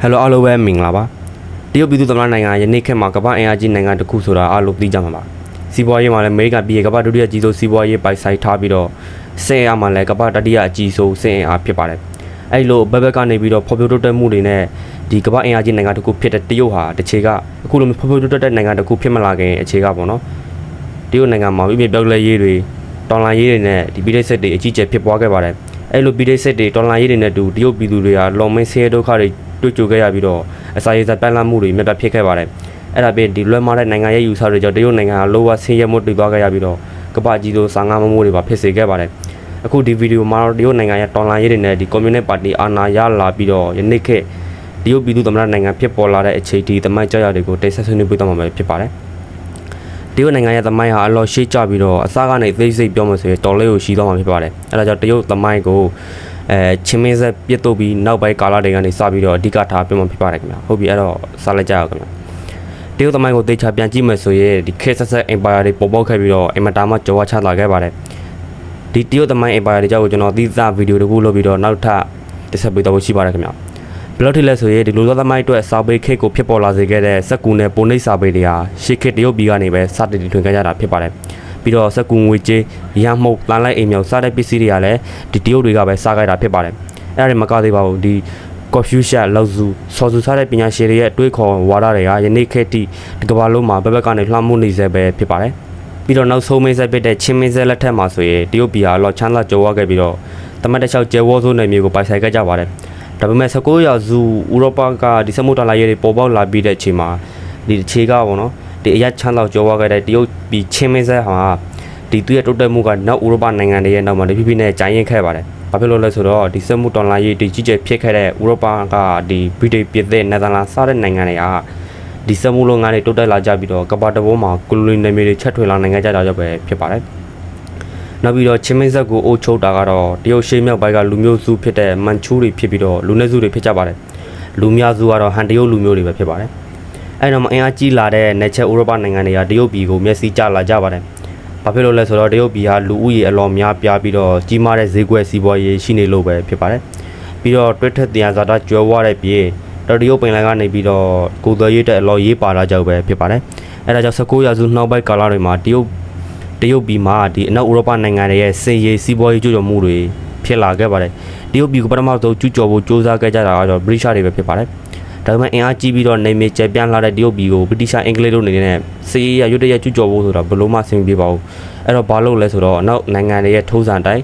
ဟယ်လိုအားလုံးပဲမင်္ဂလာပါတရုတ်ပြည်သူ့သမ္မတနိုင်ငံယနေ့ခေတ်မှာကမ္ဘာအင်အားကြီးနိုင်ငံတစ်ခုဆိုတာအားလုံးသိကြမှာပါစီးပွားရေးမှာလည်းအမေရိကန်ပြည်ကကမ္ဘာဒုတိယအကြီးဆုံးစီးပွားရေးပိုင်ဆိုင်ထားပြီးတော့စင်အားမှာလည်းကမ္ဘာတတိယအကြီးဆုံးစင်အားဖြစ်ပါတယ်အဲ့လိုဘက်ဘက်ကနေပြီးတော့ဖော်ပြတိုးတက်မှုတွေနဲ့ဒီကမ္ဘာအင်အားကြီးနိုင်ငံတစ်ခုဖြစ်တဲ့တရုတ်ဟာတစ်ချေကအခုလိုမျိုးဖော်ပြတိုးတက်တဲ့နိုင်ငံတစ်ခုဖြစ်မလာခင်အခြေကပေါ့နော်တရုတ်နိုင်ငံမှာပြည်ပြပြောက်လဲရေးတွေတော်လှန်ရေးတွေနဲ့ဒီပြည်ထိုက်ဆက်တွေအကြီးကျယ်ဖြစ်ပွားခဲ့ပါတယ် အဲ့လိုပြည်ထိုက်ဆက်တွေတော်လှန်ရေးတွေနဲ့တူတရုတ်ပြည်သူတွေကလော်မင်းဆဲဒုက္ခတွေတွေ့ကြုံခဲ့ရပြီးတော့အစာရေစာပန်းလန်းမှုတွေမြတ်ပြဖြစ်ခဲ့ပါတယ်အဲ့ဒါပြင်ဒီလွယ်မာတဲ့နိုင်ငံရဲ့ယူဆတွေကြောင့်တရုတ်နိုင်ငံဟာလောဝဆင်းရဲမှုတွေသွားခဲ့ရပြီးတော့ကမ္ဘာကြီးသောစာငါမမှုတွေပါဖြစ်စေခဲ့ပါတယ်အခုဒီဗီဒီယိုမှာတော့တရုတ်နိုင်ငံရဲ့တော်လှန်ရေးတွေနဲ့ဒီကွန်မြူနစ်ပါတီအာဏာရလာပြီးတော့ယနေ့ခေတ်တရုတ်ပြည်သူ့သမ္မတနိုင်ငံဖြစ်ပေါ်လာတဲ့အခြေဒီသမိုင်းကြောက်ရတွေကိုတိတ်ဆက်ဆွေးနွေးပြသွားမှာဖြစ်ပါတယ် တရုတ်နိုင်ငံရဲ့သမိုင်းဟာအလော်ရှေ့ကျပြီးတော့အစကနေသိစိတ်ပြောမှဆိုရင်တော်လေးကိုရှိသွားမှာဖြစ်ပါတယ်အဲဒါကြောင့်တရုတ်သမိုင်းကိုအဲချင်းမင်းဆက်ပြစ်တုပ်ပြီးနောက်ပိုင်းကာလတွေကနေစပြီးတော့အဓိကထားပြောမှဖြစ်ပါတယ်ခင်ဗျာဟုတ်ပြီအဲ့တော့စလိုက်ကြအောင်ခင်ဗျာတရုတ်သမိုင်းကိုသိချပြန်ကြည့်မယ်ဆိုရင်ဒီခေတ်ဆက်ဆက် empire တွေပေါ်ပေါက်ခဲ့ပြီးတော့အင်မတာမှကြောဝချလာခဲ့ပါတယ်ဒီတရုတ်သမိုင်း empire တွေကြောင့်ကျွန်တော်သီးသန့်ဗီဒီယိုတစ်ခုလုပ်ပြီးတော့နောက်ထပ်တစ်ဆက်ပေးတော့ရှိပါတယ်ခင်ဗျာ ဘလော့ထီလဲဆိုရင်ဒီလိုသောသမိုင်းအတွက်စာပေခေတ်ကိုဖြစ်ပေါ်လာစေခဲ့တဲ့စက်ကူနဲ့ပုံနှိပ်စာပေတွေဟာရှေးခေတ်တရုတ်ပြည်ကနေပဲစတင်တည်ထွင်ခဲ့ကြတာဖြစ်ပါတယ်ပြီးတော့စက်ကူငွေကြေးရမှုတ်တန်လိုက်အိမ်မြောက်စတဲ့ပစ္စည်းတွေကလည်းဒီတရုတ်တွေကပဲစားခဲ့တာဖြစ်ပါတယ်အဲ့ဒါတွေမကသေးပါဘူးဒီ Confucius လောက်စုစော်စုစားတဲ့ပညာရှင်တွေရဲ့အတွေးခေါ်ဝါဒတွေကယနေ့ခေတ်ထိဒီကမ္ဘာလုံးမှာဘက်ဘက်ကနေလွှမ်းမိုးနေစေပဲဖြစ်ပါတယ်ပြီးတော့နောက်ဆုံးမင်းဆက်ဖြစ်တဲ့ချင်းမင်းဆက်လက်ထက်မှာဆိုရင်တရုတ်ပြည်ဟာလော်ချမ်းသာကြွယ်ဝခဲ့ပြီးတော့တမတ်တစ်လျှောက်ကျဲဝေါဆိုးနယ်မြေကိုပိုင်ဆိုင်ခဲ့ကြပါတယ် ဒါပေမဲ့19ရာစုဥရောပကဒီစက်မှုတော်လာရေးတွေပေါ်ပေါက်လာပြီးတဲ့အချိန်မှာဒီအခြေကပေါ့နော်ဒီအရက်ချမ်းသာကြောသွားခဲ့တဲ့တရုတ်ပြည်ချင်းမင်းဆက်ဟာဒီသူရဲ့တိုးတက်မှုကနောက်ဥရောပနိုင်ငံတွေရဲ့နောက်မှာတဖြည်းဖြည်းနဲ့ဂျိုင်းရင်ခဲ့ပါတယ်။ဘာဖြစ်လို့လဲဆိုတော့ဒီစက်မှုတော်လာရေးဒီကြီးကျယ်ဖြစ်ခဲ့တဲ့ဥရောပကဒီဗြိတိန်ပြည်သက်နယ်သာလန်စတဲ့နိုင်ငံတွေကဒီစက်မှုလုပ်ငန်းတွေတိုးတက်လာကြပြီးတော့ကမ္ဘာတစ်ဝန်းမှာကိုလိုနီနယ်မြေတွေချက်ထွင်လာနိုင်ငံကြတာကြောင့်ပဲဖြစ်ပါတယ်။ နောက်ပြီးတော့ချင်းမင်းဆက်ကိုအိုးချုပ်တာကတော့တရုတ်ရှေးမြောက်ပိုင်းကလူမျိုးစုဖြစ်တဲ့မန်ချူတွေဖြစ်ပြီးတော့လူနည်းစုတွေဖြစ်ကြပါတယ်လူများစုကတော့ဟန်တရုတ်လူမျိုးတွေပဲဖြစ်ပါတယ်အဲ့တော့မအင်အားကြီးလာတဲ့နယ်ချက်ဥရောပနိုင်ငံတွေကတရုတ်ပြည်ကိုမျက်စိကျလာကြပါတယ်ဘာဖြစ်လို့လဲဆိုတော့တရုတ်ပြည်ဟာလူဦးရေအလော်များပြားပြီးတော့ကြီးမားတဲ့ဈေးကွက်စီးပွားရေးရှိနေလို့ပဲဖြစ်ပါတယ်ပြီးတော့တွက်ထက်တရားဇာတာကျွဲဝါတဲ့ပြည်တော်တရုတ်ပင်လယ်ကနေပြီးတော့ကိုယ်သွယ်ရေးတဲ့အလော်ရေးပါလာကြောက်ပဲဖြစ်ပါတယ်အဲ့ဒါကြောင့်19ရာစုနှောက်ပိုင်းကာလတွေမှာတရုတ် တရုတ်ပြည်မှာဒီအနောက်ဥရောပနိုင်ငံတွေရဲ့စင်ရည်စီးပွားရေးကျူးကျော်မှုတွေဖြစ်လာခဲ့ပါတယ်တရုတ်ပြည်ကပထမဆုံးကျူးကျော်ဖို့စ조사ခဲ့ကြတာကတော့ဗြိတိရှတွေပဲဖြစ်ပါတယ်ဒါပေမဲ့အင်အားကြီးပြီးတော့နေမြေကျပြန့်လာတဲ့တရုတ်ပြည်ကိုဗြိတိရှအင်္ဂလိပ်တို့အနေနဲ့စီးရရွတ်တရက်ကျူးကျော်ဖို့ဆိုတာဘယ်လို့မှဆင်မပြေပါဘူးအဲ့တော့ဘာလို့လဲဆိုတော့အနောက်နိုင်ငံတွေရဲ့ထုံးစံတိုင်း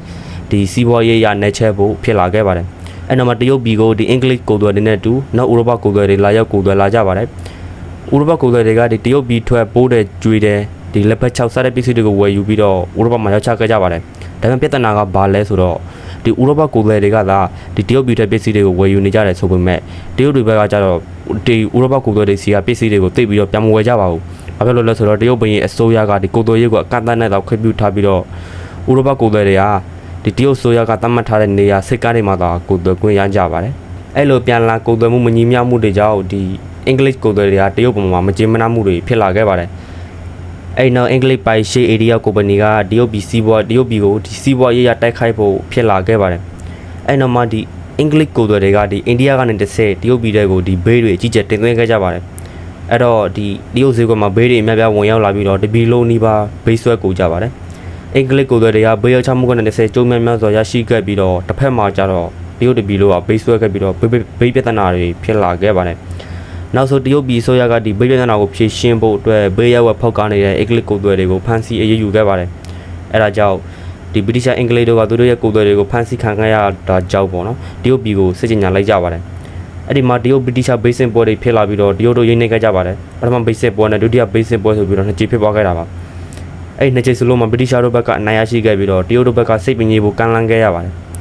ဒီစီးပွားရေးရနယ်ချဲဖို့ဖြစ်လာခဲ့ပါတယ်အဲ့တော့မှတရုတ်ပြည်ကိုဒီအင်္ဂလိပ်ကိုယ်သွယ်တွေနဲ့တူနောက်ဥရောပကိုယ်သွယ်တွေလာရောက်ကိုယ်သွယ်လာကြပါတယ်ဥရောပကိုယ်စားတွေကဒီတရုတ်ပြည်ထွက်ပိုးတဲ့ကျွေးတဲ့ ဒီလက်ဖက်6စားတဲ့ပစ္စည်းတွေကိုဝယ်ယူပြီးတော့ဥရောပမှာရောက်ချခဲ့ကြပါတယ်။ဒါပေမဲ့ပြဿနာကဘာလဲဆိုတော့ဒီဥရောပကိုယ်စားတွေကသာဒီတရုတ်ပြည်ထွက်ပစ္စည်းတွေကိုဝယ်ယူနေကြတယ်ဆိုပေမဲ့တရုတ်တွေဘက်ကကျတော့ဒီဥရောပကိုယ်စားတွေစီကပစ္စည်းတွေကိုသိပ်ပြီးတော့ပြန်မဝယ်ကြပါဘူး။ဘာဖြစ်လို့လဲဆိုတော့တရုတ်ဘင်းရဲ့အစိုးရကဒီကိုယ်တော်ရေးကိုအကန့်အသတ်နဲ့တော့ခွင့်ပြုထားပြီးတော့ဥရောပကိုယ်စားတွေကဒီတရုတ်ဆိုရကသတ်မှတ်ထားတဲ့နေရာစိတ်ကားတွေမှာသာကိုယ်တော်ခွင့်ရကြပါတယ်။အဲ့လိုပြန်လာကိုယ်တော်မှုမညီမျှမှုတွေကြောင့်ဒီ English ကိုယ်စားတွေကတရုတ်ပုံမှာမကျေမနပ်မှုတွေဖြစ်လာခဲ့ပါတယ်။ အဲ့နောက် English ပိုင်ရှေ area company ကတရုတ်ပြည်စီးပွားတရုတ်ပြည်ကိုဒီစီးပွားရေးရတိုက်ခိုက်ဖို့ဖြစ်လာခဲ့ပါတယ်။အဲ့နောက်မှဒီ English ကိုယ်စားတွေကဒီအိန္ဒိယကနေတစ်ဆင့်တရုတ်ပြည်တွေကိုဒီဘေးတွေအကြီးကျယ်တင်သွင်းခဲ့ကြပါတယ်။အဲ့တော့ဒီတရုတ်ဈေးကွက်မှာဘေးတွေအများပြားဝင်ရောက်လာပြီးတော့တပီလုံးနီးပါးဘေးဆွဲကိုကြပါတယ်။ English ကိုယ်စားတွေကဘေးရောက်ချမှုကနေတစ်ဆင့်ကျုံများများစွာရရှိခဲ့ပြီးတော့တစ်ဖက်မှာကျတော့တရုတ်တပီလုံးကဘေးဆွဲခဲ့ပြီးတော့ဘေးဘေးပြဿနာတွေဖြစ်လာခဲ့ပါတယ်။ နောက်ဆိုတရုတ်ပြည်ဆိုရကဒီဗိဒနာကိုဖြည့်ရှင်းဖို့အတွက်ဘေးရက်ဝက်ဖောက်ကားနေတဲ့အင်္ဂလိပ်ကိုယ်သွယ်တွေကိုဖမ်းဆီးအရေးယူခဲ့ပါတယ်။အဲဒါကြောင့်ဒီဗြိတိရှအင်္ဂလိပ်တို့ကသူတို့ရဲ့ကိုယ်သွယ်တွေကိုဖမ်းဆီးခံခဲ့ရတာကြောင့်ပေါ့နော်တရုတ်ပြည်ကိုစစ်ကြညာလိုက်ကြပါတယ်။အဲ့ဒီမှာတရုတ်ဗြိတိရှဘေးစင်ပွဲတွေဖြစ်လာပြီးတော့တရုတ်တို့ရင်းနှီးခဲ့ကြပါတယ်။ပထမဘေးစင်ပွဲနဲ့ဒုတိယဘေးစင်ပွဲဆိုပြီးတော့နှစ်ကြိမ်ဖြစ်ပွားခဲ့တာပါ။အဲ့ဒီနှစ်ကြိမ်စလုံးမှာဗြိတိရှတို့ဘက်ကအနိုင်ရရှိခဲ့ပြီးတော့တရုတ်တို့ဘက်ကစိတ်ပင်ကြီးကိုကန့်လန့်ခဲ့ရပါတယ်။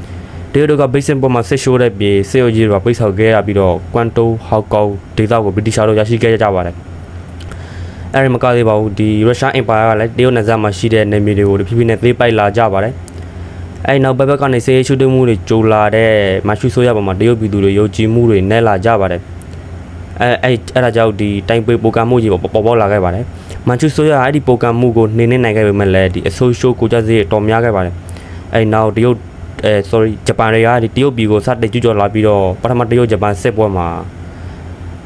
တရုတ်တို့ကဘိတ်စင်ပေါ်မှာဆစ်ရှိုးတဲ့ပြေစေယိုကြီးတွေကပိတ်ဆောက်ခဲ့ရပြီးတော့ကွမ်တိုဟောက်ကောင်ဒေသကိုဗြိတိရှတို့ရရှိခဲ့ကြပါတယ်။အဲဒီမကသေးပါဘူးဒီရုရှားအင်ပါယာကလည်းတရုတ်နယ်စပ်မှာရှိတဲ့နယ်မြေတွေကိုတဖြည်းဖြည်းနဲ့သေးပိုက်လာကြပါတယ်။အဲဒီနောက်ဘက်ဘက်ကနေစေးရှုတင်မှုတွေကြိုလာတဲ့မရှုဆိုးရပေါ်မှာတရုတ်ပြည်သူတွေယုံကြည်မှုတွေနဲ့လာကြပါတယ်။အဲအဲအဲ့ဒါကြောင့်ဒီတိုင်ပေပိုကမ်မှုကြီးပေါ်ပေါ်ပေါ်လာခဲ့ပါတယ်။မန်ချူဆိုရအဲ့ဒီပိုကမ်မှုကိုနှင်းနေနိုင်ခဲ့ပေမဲ့လည်းဒီအဆိုးရှိုးကိုကြစေးတော်များခဲ့ပါတယ်။အဲဒီနောက်တရုတ် အဲ sorry ဂျပန်တွေကဒီတရုတ်ပြည်ကိုစတင်ကျူးကျော်လာပြီးတော့ပထမတရုတ်ဂျပန်စစ်ပွဲမှာ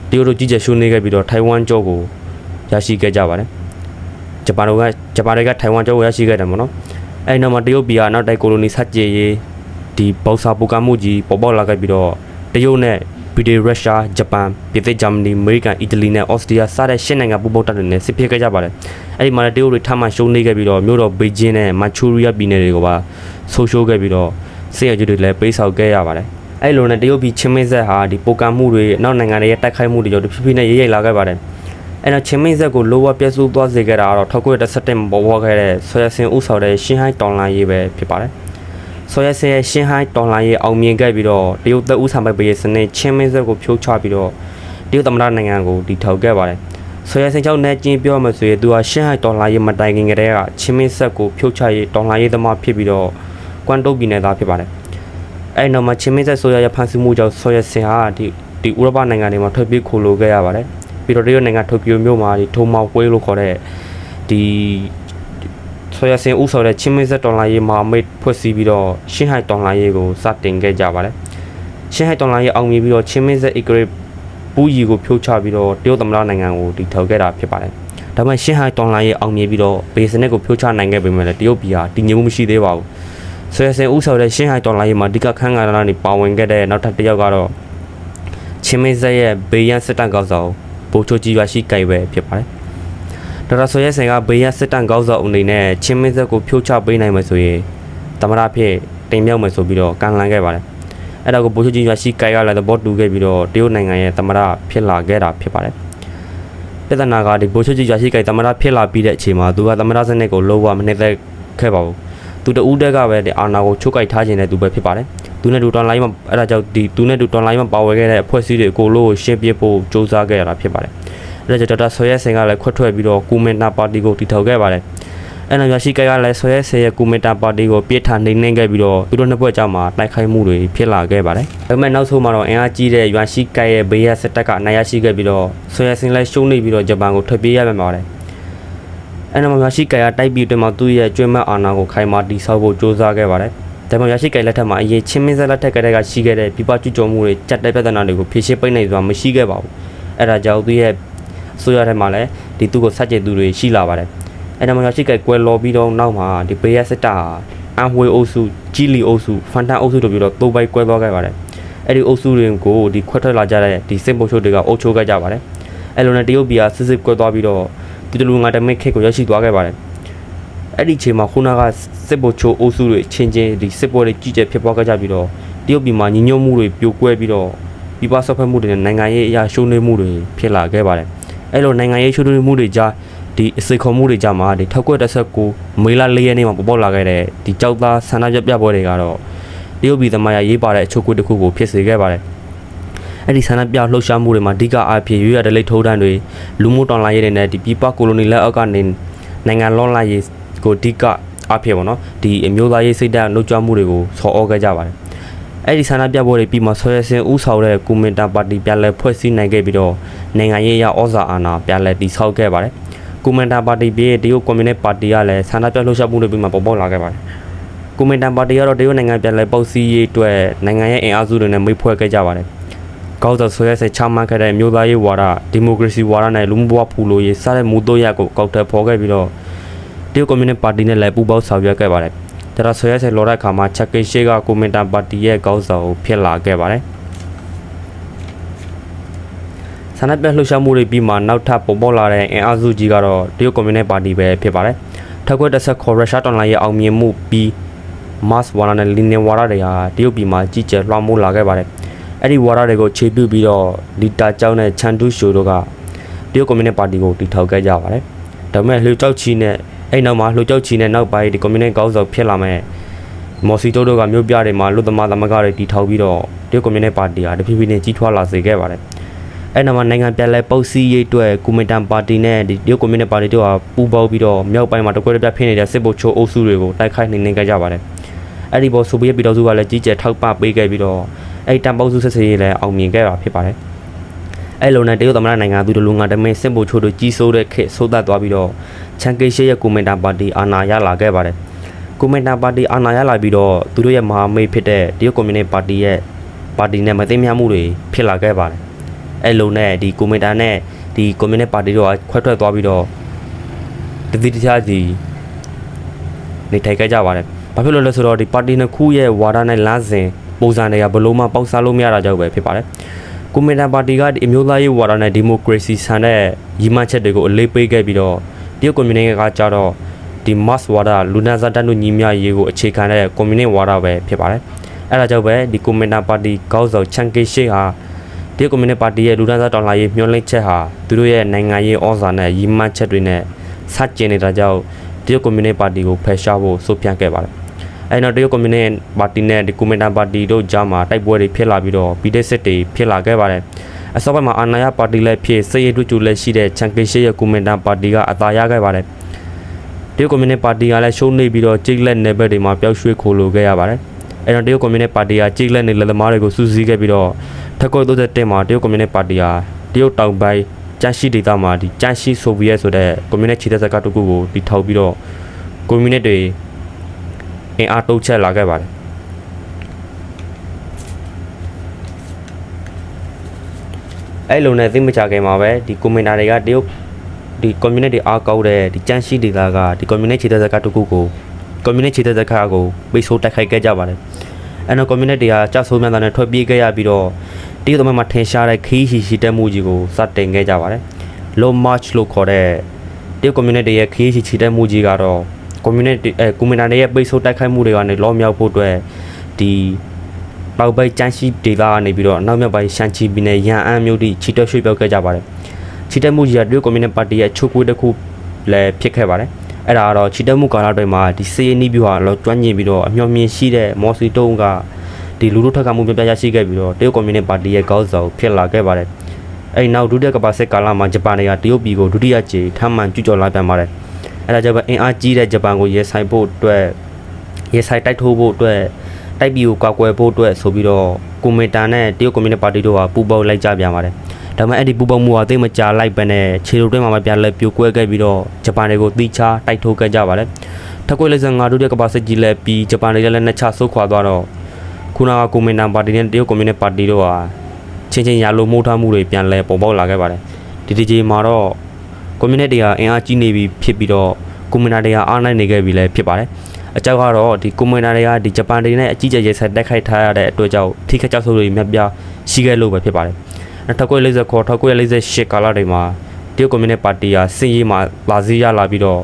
တရုတ်တို့ကြီးကျယ်ရှုံးနေခဲ့ပြီးတော့ထိုင်ဝမ်ကျောကိုရရှိခဲ့ကြပါတယ်ဂျပန်တို့ကဂျပန်တွေကထိုင်ဝမ်ကျောကိုရရှိခဲ့တယ်ပေါ့နော်အဲ့နောက်မှာတရုတ်ပြည်ကနောက်တိုက်ကိုလိုနီဆက်ကြေရေးဒီဘောက်ဆာပူကမှုကြီးပေါ်ပေါက်လာခဲ့ပြီးတော့တရုတ်နဲ့ဗီဒီရုရှားဂျပန်ပြည်သစ်ဂျာမနီအမေရိကန်အီတလီနဲ့အော်စတြေးလျစတဲ့ရှစ်နိုင်ငံပူးပေါင်းတပ်တွေနဲ့စစ်ဖြစ်ခဲ့ကြပါတယ်အဲ့ဒီမှာလည်းတရုတ်တွေထပ်မံရှုံးနေခဲ့ပြီးတော့မြို့တော်ဘေကျင်းနဲ့မန်ချူရီးယားပြည်နယ်တွေကိုပါ ဆိုးရှိုးခဲ့ပြီးတော့စစ်ရဲတွေလည်းပိတ်ဆောက်ခဲ့ရပါတယ်အဲ့လိုနဲ့တရုတ်ပြည်ချင်းမင်းဆက်ဟာဒီပိုကန်မှုတွေနောက်နိုင်ငံတွေရဲ့တိုက်ခိုက်မှုတွေကြောင့်တဖြည်းဖြည်းနဲ့ရိပ်ရိပ်လာခဲ့ပါတယ်အဲ့တော့ချင်းမင်းဆက်ကိုလိုဝပြည့်စုံသွားစေခဲ့တာကတော့1917မှာပေါ်ပေါ်ခဲ့တဲ့ဆွေရစင်ဥဆောင်တဲ့ရှင်းဟိုင်းတော်လန်ရေးပဲဖြစ်ပါတယ်ဆွေရစင်ရဲ့ရှင်းဟိုင်းတော်လန်ရေးအောင်မြင်ခဲ့ပြီးတော့တရုတ်သက်ဥဆောင်ပိုက်ပေးစနစ်ချင်းမင်းဆက်ကိုဖြိုးချပြီးတော့တရုတ်သမ္မတနိုင်ငံကိုတည်ထောင်ခဲ့ပါတယ်ဆွေရစင်ကြောင့်နဲ့ကျင်းပြောမှဆိုရင်သူဟာရှင်းဟိုင်းတော်လန်ရေးမတိုင်ခင်ကတည်းကချင်းမင်းဆက်ကိုဖြိုးချရေးတော်လန်ရေးသမားဖြစ်ပြီးတော့ ကွမ်တုတ်ပြည်နယ်သားဖြစ်ပါတယ်အဲ့နောက်မှာချင်းမင်းဆက်ဆိုရရဖန်ဆီးမှုကြောင့်ဆိုရစင်ဟာဒီဒီဥရောပနိုင်ငံတွေမှာထွက်ပြေးခိုလိုခဲ့ရပါတယ်ပြီးတော့တရုတ်နိုင်ငံတိုကျိုမြို့မှာဒီထုံမောက်ပွဲလို့ခေါ်တဲ့ဒီဆိုရစင်ဥဆောင်တဲ့ချင်းမင်းဆက်တော်လိုင်းရေးမှာမိတ်ဖွဲ့စည်းပြီးတော့ရှင်းဟိုက်တော်လိုင်းရေးကိုစတင်ခဲ့ကြပါတယ်ရှင်းဟိုက်တော်လိုင်းရေးအောင်မြင်ပြီးတော့ချင်းမင်းဆက် equate ပူးရီကိုဖြိုးချပြီးတော့တရုတ်သမ္မတနိုင်ငံကိုတည်ထောင်ခဲ့တာဖြစ်ပါတယ်ဒါပေမဲ့ရှင်းဟိုက်တော်လိုင်းရေးအောင်မြင်ပြီးတော့ဘေးစနစ်ကိုဖြိုးချနိုင်ခဲ့ပေမဲ့လည်းတရုတ်ပြည်ဟာတည်ငြိမ်မှုမရှိသေးပါဘူး ဆွေစင်ဥဆောင်တဲ့ရှင်းဟိုက်တော်လိုင်းရေးမှာအဓိကခန်းကဏ္ဍနဲ့ပါဝင်ခဲ့တဲ့နောက်ထပ်တစ်ယောက်ကတော့ချင်းမင်းဆက်ရဲ့ဘေးရန်စစ်တမ်းကောက်ဆောင်ဘိုးချိုကြီးရရှိကြိုက်ပဲဖြစ်ပါတယ်ဒေါက်တာဆွေစင်ကဘေးရန်စစ်တမ်းကောက်ဆောင်အနေနဲ့ချင်းမင်းဆက်ကိုဖြိုးချပေးနိုင်မယ်ဆိုရင်သမရဖြစ်တင်မြောက်မယ်ဆိုပြီးတော့ကန်လန်ခဲ့ပါတယ်အဲ့ဒါကိုဘိုးချိုကြီးရရှိကြိုက်ကလည်းသဘောတူခဲ့ပြီးတော့တရုတ်နိုင်ငံရဲ့သမရဖြစ်လာခဲ့တာဖြစ်ပါတယ်ပြဿနာကဒီဘိုးချိုကြီးရရှိကြိုက်သမရဖြစ်လာပြီးတဲ့အချိန်မှာသူကသမရစနစ်ကိုလုံးဝမနှိမ့်သက်ခဲ့ပါဘူး သူတဦးတက်ကပဲဒီအာနာကိုချုပ်ကြိုက်ထားခြင်းနဲ့သူပဲဖြစ်ပါတယ်။သူနဲ့တူတွန်လိုင်းမှာအဲ့ဒါကြောင့်ဒီသူနဲ့တူတွန်လိုင်းမှာပါဝင်ခဲ့တဲ့အဖွဲ့အစည်းတွေအကိုလို့ရှင်းပြဖို့စ조사ခဲ့ရတာဖြစ်ပါတယ်။အဲ့ဒါကြောင့်ဒေါက်တာဆွေရဲစင်ကလည်းခွတ်ထွက်ပြီးတော့ကူမင်တာပါတီကိုတည်ထောင်ခဲ့ပါတယ်။အဲ့နောက်ရရှိကဲကလည်းဆွေရဲစင်ရဲ့ကူမင်တာပါတီကိုပြစ်ထန်နှိမ့်နှင်းခဲ့ပြီးတော့သူတို့နှစ်ဖွဲ့ကြားမှာတိုက်ခိုက်မှုတွေဖြစ်လာခဲ့ပါတယ်။ဒါပေမဲ့နောက်ဆုံးမှာတော့အင်အားကြီးတဲ့ရွာရှိကဲရဲ့ဘေးရစစ်တပ်ကအနိုင်ရရှိခဲ့ပြီးတော့ဆွေရဲစင်လည်းရှုံးနေပြီးတော့ဂျပန်ကိုထွက်ပြေးရမှာပါတယ်။ အဲ့နောက်မှာရရှိကဲကတိုက်ပြီးအတွင်းမှာသူ့ရဲ့ကျွမ်းမအာဏာကိုခိုင်မာတည်ဆောက်ဖို့ကြိုးစားခဲ့ပါတယ်။ဒါပေမဲ့ရရှိကဲလက်ထက်မှာအရင်ချင်းမင်းဆက်လက်ထက်ကတည်းကရှိခဲ့တဲ့ပြပကျူးကျော်မှုတွေကြက်တဲ့ပြဿနာတွေကိုဖြေရှင်းပိတ်နိုင်စွာမရှိခဲ့ပါဘူး။အဲ့ဒါကြောင့်သူ့ရဲ့ဆိုရတဲ့မှာလည်းဒီသူ့ကိုစัจကျေသူတွေရှိလာပါတယ်။အဲ့ဒါမှရရှိကဲကွယ်လော်ပြီးတော့နောက်မှာဒီဘေးရစစ်တာအန်ဟွေအုပ်စုဂျီလီအုပ်စုဖန်တန်အုပ်စုတို့ပြီးတော့တိုးပိုက်ကွဲသွားခဲ့ပါတယ်။အဲ့ဒီအုပ်စုတွေကိုဒီခွက်ထွက်လာကြတဲ့ဒီစစ်ဗိုလ်ချုပ်တွေကအုပ်ချုပ်ခဲ့ကြပါတယ်။အဲ့လိုနဲ့တရုတ်ပြည်ကစစ်စစ်ကွဲသွားပြီးတော့ ဒီတလူငါတမိတ်ခက်ကိုရရှိသွားခဲ့ပါတယ်အဲ့ဒီချိန်မှာခုနကစစ်ဗိုလ်ချုပ်အုပ်စုတွေချင်းချင်းဒီစစ်ပွဲတွေကြီးကျယ်ဖြစ်ပွားခဲ့ကြပြီးတော့တရုတ်ပြည်မှာညီညွတ်မှုတွေပြိုကွဲပြီးတော့ပြည်ပဆောက်ဖက်မှုတွေနဲ့နိုင်ငံရေးအရာရှုံးနေမှုတွေဖြစ်လာခဲ့ပါတယ်အဲ့လိုနိုင်ငံရေးရှုံးနေမှုတွေကြားဒီအစိတ်ခုံမှုတွေကြားမှာဒီထောက်ကွက်19မေလ၄ရက်နေ့မှာပေါ်ပေါက်လာခဲ့တဲ့ဒီကြောက်သားဆန္ဒပြပြပွဲတွေကတော့တရုတ်ပြည်သမားရရေးပါတဲ့အချို့ကွက်တစ်ခုကိုဖြစ်စေခဲ့ပါတယ် အဲ့ဒီဆန္ဒပြလှုပ်ရှားမှုတွေမှာအဓိကအားဖြင့်ရွေးရတဲ့လိတ်ထိုးတန်းတွေလူမှုတော်လှန်ရေးတွေနဲ့ဒီပြည်ပကိုလိုနီလက်အောက်ကနေနိုင်ငံလွန်လာရေးကိုအဓိကအားဖြင့်ပေါ့နော်ဒီအမျိုးသားရေးစိတ်ဓာတ်နှုတ်ကြွမှုတွေကိုဆော်ဩခဲ့ကြပါတယ်အဲ့ဒီဆန္ဒပြပွဲတွေပြီးမှဆွဲဆင်ဥဆောင်တဲ့ကွန်မင်တာပါတီပြန်လည်ဖွဲ့စည်းနိုင်ခဲ့ပြီးတော့နိုင်ငံရေးအရဩဇာအာဏာပြန်လည်တည်ဆောက်ခဲ့ပါတယ်ကွန်မင်တာပါတီပြီးတရုတ်ကွန်မြူနစ်ပါတီကလည်းဆန္ဒပြလှုပ်ရှားမှုတွေပြီးမှပေါ်ပေါက်လာခဲ့ပါတယ်ကွန်မင်တာပါတီကတော့တရုတ်နိုင်ငံပြန်လည်ပေါက်စီးရေးအတွက်နိုင်ငံရဲ့အင်အားစုတွေနဲ့မိတ်ဖွဲ့ခဲ့ကြပါတယ် ကောက်သောဆွဲဆက်ချမှတ်ခဲ့တဲ့မြို့သားရေးဝါဒဒီမိုကရေစီဝါဒနဲ့လူမှုဘဝဖူလို့ရေးစတဲ့မူတို့ရက်ကိုကောက်တယ်ဖော်ခဲ့ပြီးတော့တရုတ်ကွန်မြူနစ်ပါတီနဲ့လည်းပူးပေါင်းဆောင်ရွက်ခဲ့ပါတယ်။ဒါတော့ဆွဲဆက်လော်တဲ့အခါမှာချက်ကိရှေကကွန်မင်တာပါတီရဲ့ကောက်ဆောင်ဖြစ်လာခဲ့ပါတယ်။ဆန္ဒပြလှုပ်ရှားမှုတွေပြီးမှနောက်ထပ်ပေါ်ပေါက်လာတဲ့အင်အားစုကြီးကတော့တရုတ်ကွန်မြူနစ်ပါတီပဲဖြစ်ပါတယ်။ထောက်ကွက်တစ်ဆက်ခေါ်ရုရှားတော်လှန်ရေးအောင်မြင်မှုပြီး mass ဝါဒနဲ့ linear ဝါဒတွေဟာတရုတ်ပြည်မှာကြီးကျယ်လွှမ်းမိုးလာခဲ့ပါတယ်။ အဲ့ဒီဝါဒတွေကိုခြေပြုတ်ပြီးတော့လီတာကျောင်းနဲ့ချန်တူးရှိုတို့ကတရုတ်ကွန်မြူနစ်ပါတီကိုတည်ထောင်ခဲ့ကြပါတယ်။ဒါပေမဲ့လှုပ်ကြောက်ချီနဲ့အဲ့နောက်မှာလှုပ်ကြောက်ချီနဲ့နောက်ပိုင်းဒီကွန်မြူနစ်ကောင်းဆောင်ဖြစ်လာမဲ့မော်စီတိုတို့ကမြို့ပြတွေမှာလူသမားသမဂ္ဂတွေတည်ထောင်ပြီးတော့တရုတ်ကွန်မြူနစ်ပါတီဟာတဖြည်းဖြည်းနဲ့ကြီးထွားလာစေခဲ့ပါတယ်။အဲ့နောက်မှာနိုင်ငံပြန်လည်ပုတ်စီးရေးအတွက်ကွန်မင်တန်ပါတီနဲ့ဒီတရုတ်ကွန်မြူနစ်ပါတီတို့ဟာပူးပေါင်းပြီးတော့မြောက်ပိုင်းမှာတကွဲတပြားဖြစ်နေတဲ့စစ်ဗိုလ်ချုပ်အုပ်စုတွေကိုတိုက်ခိုက်နှိမ်နင်းခဲ့ကြပါတယ်။အဲ့ဒီပေါ်ဆိုဗီယက်ပြည်တော်စုကလည်းကြီးကျယ်ထောက်ပံ့ပေးခဲ့ပြီးတော့ အဲ့ဒီတန်ပေါင်းစုဆက်ဆံရေးလည်းအောင်မြင်ခဲ့တာဖြစ်ပါတယ်။အဲ့လိုနဲ့တရုတ်သမ္မတနိုင်ငံသူတို့လူငါတမင်းစစ်ဗိုလ်ချုပ်တို့ကြီးစိုးတဲ့ခေတ်ဆိုးသက်သွားပြီးတော့ချန်ကေရှေရဲ့ကွန်မင်တာပါတီအာဏာရလာခဲ့ပါတယ်။ကွန်မင်တာပါတီအာဏာရလာပြီးတော့သူတို့ရဲ့မဟာမိတ်ဖြစ်တဲ့တရုတ်ကွန်မြူနစ်ပါတီရဲ့ပါတီနဲ့မသိမ်းမြမှုတွေဖြစ်လာခဲ့ပါတယ်။အဲ့လိုနဲ့ဒီကွန်မန်တာနဲ့ဒီကွန်မြူနစ်ပါတီတို့ကခွဲထွက်သွားပြီးတော့တတိတခြားစီနေထိုင်ခဲ့ကြပါတယ်ဘာဖြစ်လို့လဲဆိုတော့ဒီပါတီနှစ်ခုရဲ့ဝါဒနဲ့လမ်းစဉ် ပုံစံတွေကဘလို့မှပေါက်စားလို့မရတာကြောင့်ပဲဖြစ်ပါတယ်ကွန်မန်တာပါတီကဒီအမျိုးသားရေးဝါဒနဲ့ဒီမိုကရေစီဆန်တဲ့ရည်မှန်းချက်တွေကိုအလေးပေးခဲ့ပြီးတော့တရုတ်ကွန်မြူနစ်ကကြတော့ဒီ mass ဝါဒလူနန်းစားတက်တို့ညီမျှရေးကိုအခြေခံတဲ့ကွန်မြူနစ်ဝါဒပဲဖြစ်ပါတယ်အဲဒါကြောင့်ပဲဒီကွန်မန်တာပါတီကောက်ဆောင်ချန်ကေရှိဟာတရုတ်ကွန်မြူနစ်ပါတီရဲ့လူနန်းစားတော်လှန်ရေးမျှော်လင့်ချက်ဟာသူတို့ရဲ့နိုင်ငံရေးဩဇာနဲ့ရည်မှန်းချက်တွေနဲ့ဆတ်ကျင်နေတာကြောင့်တရုတ်ကွန်မြူနစ်ပါတီကိုဖယ်ရှားဖို့ဆိုပြန်ခဲ့ပါတယ် အဲတော့တရုတ်ကွန်မြူနစ်ပါတီနဲ့ဒီကွန်မန်တာပါတီတို့ကြားမှာတိုက်ပွဲတွေဖြစ်လာပြီးတော့ပြည်ထောင်စစ်တွေဖြစ်လာခဲ့ပါတယ်အစောပိုင်းမှာအာဏာရပါတီလည်းဖြစ်စစ်ရေးတွေ့ကြလည်းရှိတဲ့ချန်ကီရှေရဲ့ကွန်မန်တာပါတီကအသာရခဲ့ပါတယ်တရုတ်ကွန်မြူနစ်ပါတီကလည်းရှုံးနေပြီးတော့ကြိတ်လက်နယ်ဘက်တွေမှာပျောက်ရွှေ့ခိုလိုခဲ့ရပါတယ်အဲတော့တရုတ်ကွန်မြူနစ်ပါတီကကြိတ်လက်နယ်လက်သမားတွေကိုစူးစီးခဲ့ပြီးတော့ထက်ကွက်31မှာတရုတ်ကွန်မြူနစ်ပါတီဟာတရုတ်တောင်ပိုင်းကျန်းရှိဒေသမှာဒီကျန်းရှိဆိုဗီယက်ဆိုတဲ့ကွန်မြူနစ်ခြေသက်စကားတစ်ခုကိုတည်ထောင်ပြီးတော့ကွန်မြူနစ်တွေ အင်အားတိုးချက်လာခဲ့ပါတယ်အဲ့လိုနဲ့သိမချခင်မှာပဲဒီကွန်မန်တာတွေကတရုတ်ဒီ community အားကောက်တဲ့ဒီကျန်းရှိဒေသကဒီ community ခြေသက်စကားတစ်ခုကို community ခြေသက်စကားကိုပိတ်ဆို့တိုက်ခိုက်ခဲ့ကြပါတယ်အဲ့တော့ community ကကြောက်ဆိုးမြန်တာနဲ့ထွက်ပြေးခဲ့ရပြီးတော့တရုတ်သမမှာထင်ရှားတဲ့ခီးရှိရှိတက်မှုကြီးကိုစတင်ခဲ့ကြပါတယ် low march လို့ခေါ်တဲ့တရုတ် community ရဲ့ခီးရှိရှိတက်မှုကြီးကတော့ community အဲ community ရဲ့ပိတ်ဆို့တိုက်ခိုက်မှုတွေကနေလောမြောက်ဖို့အတွက်ဒီပေါက်ပိုက်ကျန်းရှိဒေသကနေပြီးတော့နောက်မြောက်ပိုင်းရှန်ချီပြည်နယ်ရန်အန်းမြို့တိချီတက်ရွှေ့ပြောက်ခဲ့ကြပါတယ်ချီတက်မှုကြီးကတရုတ်ကွန်မြူနစ်ပါတီရဲ့ချုပ်ကွေးတစ်ခုလည်းဖြစ်ခဲ့ပါတယ်အဲ့ဒါကတော့ချီတက်မှုကာလတွေမှာဒီစေးနီးပြူဟာလောကျွမ်းကျင်ပြီးတော့အမျှော်မြင်ရှိတဲ့မော်စီတုံးကဒီလူလူထက်ကမှုပြပြရရှိခဲ့ပြီးတော့တရုတ်ကွန်မြူနစ်ပါတီရဲ့ကောက်ဆောင်ဖြစ်လာခဲ့ပါတယ်အဲ့နောက်ဒုတိယကမ္ဘာစစ်ကာလမှာဂျပန်တွေကတရုတ်ပြည်ကိုဒုတိယကြိမ်ထပ်မံကျူးကျော်လာပြန်ပါတယ် အဲ့ဒါကြောင့်ပဲအင်အားကြီးတဲ့ဂျပန်ကိုရေဆိုင်ဖို့အတွက်ရေဆိုင်တိုက်ထိုးဖို့အတွက်တိုက်ပြည်ကိုကွာကွယ်ဖို့အတွက်ဆိုပြီးတော့ကွန်မန်တာနဲ့တရုတ်ကွန်မြူနစ်ပါတီတို့ကပူးပေါင်းလိုက်ကြပြန်ပါတယ်ဒါပေမဲ့အဲ့ဒီပူးပေါင်းမှုဟာသိပ်မကြာလိုက်ပဲနဲ့ခြေလိုတွင်းမှာမပြလဲပြိုကွဲခဲ့ပြီးတော့ဂျပန်တွေကိုတိချတိုက်ထိုးခဲ့ကြပါတယ်ထက်ကွဲလက်စံငါတို့ရဲ့ကမ္ဘာစစ်ကြီးလဲပြီးဂျပန်တွေလည်းနှစ်ချဆုတ်ခွာသွားတော့ခုနကကွန်မန်တာပါတီနဲ့တရုတ်ကွန်မြူနစ်ပါတီတို့ဟာချင်းချင်းရလိုမှုထားမှုတွေပြန်လဲပုံပေါက်လာခဲ့ပါတယ်ဒီဒီဂျီမှာတော့ ကွန်မြူနတီကအင်အားကြီးနေပြီဖြစ်ပြီးတော့ကွန်မြူနာတွေကအားနိုင်နေခဲ့ပြီလည်းဖြစ်ပါတယ်အကြောက်ကတော့ဒီကွန်မြူနာတွေကဒီဂျပန်တွေနဲ့အကြီးကျယ်ရေးဆက်တက်ခိုက်ထားရတဲ့အတွက်ကြောင့်ထိခိုက်ကြောက်ဆိုးတွေမြတ်ပြားရှိခဲ့လို့ပဲဖြစ်ပါတယ်1940ခေါ်1948ကာလတွေမှာတရုတ်ကွန်မြူနစ်ပါတီဟာစင်ရေးမှာလာစည်းရလာပြီးတော့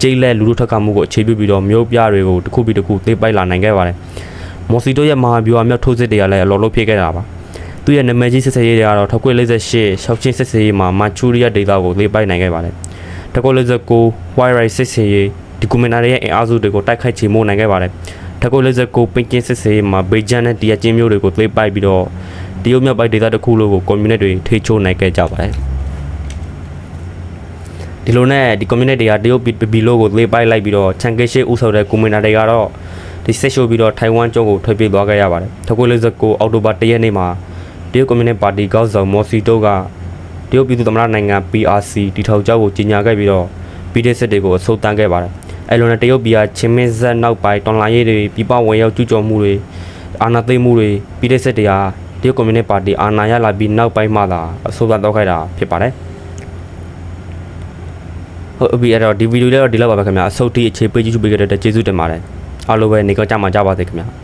ကျိတ်လက်လူလူထက်ကမှုကိုအခြေပြုပြီးတော့မျိုးပြတွေကိုတစ်ခုပြီးတစ်ခုသိပိုက်လာနိုင်ခဲ့ပါတယ်မော်စီတိုရဲ့မဟာဗျူဟာမြောက်ထိုးစစ်တွေကလည်းအလော်လို့ဖြစ်ခဲ့တာပါ သူရဲ့နာမည်ကြီးစစ်စရေးတွေကတော့1948ရှောက်ချင်းစစ်စရေးမှာမန်ချူရီးယားဒေသကိုသိပိုက်နိုင်ခဲ့ပါတယ်1949 White Rice စစ်စရေးဒီကွန်မန်ဒါရဲ့အင်အားစုတွေကိုတိုက်ခိုက်ချေမှုန်းနိုင်ခဲ့ပါတယ်1949ပင်ကျင်းစစ်စရေးမှာဘေဂျန်နဲ့တီယာချင်းမျိုးတွေကိုသိပိုက်ပြီးတော့တရုတ်မြောက်ပိုင်းဒေသတစ်ခုလုံးကိုကွန်မြူနစ်တွေထိချိုးနိုင်ခဲ့ကြပါတယ်ဒီလိုနဲ့ဒီ community တွေကတရုတ်ပီလိုကိုလေးပိုက်လိုက်ပြီးတော့ချန်ကီရှေဥဆောင်တဲ့ community တွေကတော့ဒီဆက်ရှိုးပြီးတော့ထိုင်ဝမ်ကျွန်းကိုထွက်ပြေးသွားခဲ့ရပါတယ်1949အောက်တိုဘာ1ရက်နေ့မှာ တရုတ်ကွန်မြူနစ်ပါတီကောက်ဆောင်မော်စီတိုကတရုတ်ပြည်သူ့သမ္မတနိုင်ငံ PRC တီထောင်ကြောက်ကိုကြီးညာခဲ့ပြီးတော့ပြည်ထောင်စစ်တွေကိုအဆိုတန်းခဲ့ပါတယ်အဲလိုနဲ့တရုတ်ပြည်ကချင်းမင်းဆက်နောက်ပိုင်းတော်လှန်ရေးတွေပြည်ပဝင်ရောက်ကျူးကျော်မှုတွေအာဏာသိမ်းမှုတွေပြည်ထောင်စစ်တွေဟာတရုတ်ကွန်မြူနစ်ပါတီအာဏာရလာပြီးနောက်ပိုင်းမှသာအဆိုတန်းတော့ခဲ့တာဖြစ်ပါတယ်ဟုတ်ပြီအဲ့တော့ဒီဗီဒီယိုလေးတော့ဒီလောက်ပါပဲခင်ဗျာအဆုတ်တီအခြေပေးကြည့်ပေးကြတဲ့ကျေးဇူးတင်ပါတယ်အားလုံးပဲနေကောင်းကြမှာကြပါစေခင်ဗျာ